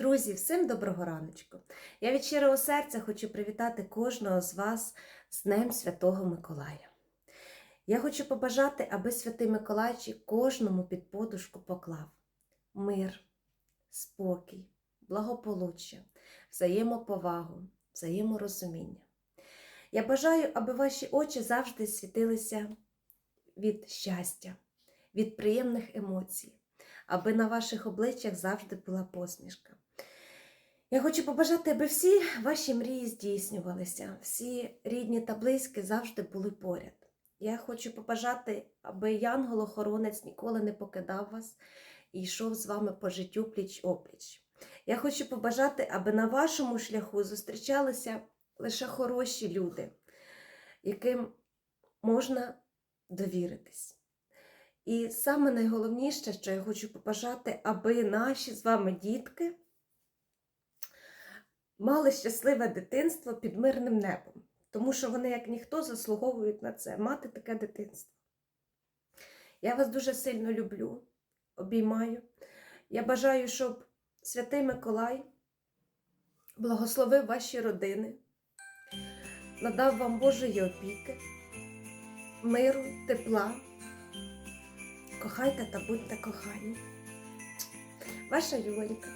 Друзі, всім доброго раночку! Я від щирого серця хочу привітати кожного з вас з Днем Святого Миколая. Я хочу побажати, аби святий Миколайчик кожному під подушку поклав мир, спокій, благополуччя, взаємоповагу, взаєморозуміння. Я бажаю, аби ваші очі завжди світилися від щастя, від приємних емоцій, аби на ваших обличчях завжди була посмішка. Я хочу побажати, аби всі ваші мрії здійснювалися, всі рідні та близькі завжди були поряд. Я хочу побажати, аби янгол-охоронець ніколи не покидав вас і йшов з вами по життю пліч опліч. Я хочу побажати, аби на вашому шляху зустрічалися лише хороші люди, яким можна довіритись. І саме найголовніше, що я хочу побажати, аби наші з вами дітки мали щасливе дитинство під мирним небом, тому що вони, як ніхто, заслуговують на це, мати таке дитинство. Я вас дуже сильно люблю, обіймаю. Я бажаю, щоб святий Миколай благословив ваші родини, надав вам Божої опіки, миру, тепла. Кохайте та будьте кохані. Ваша Юлька.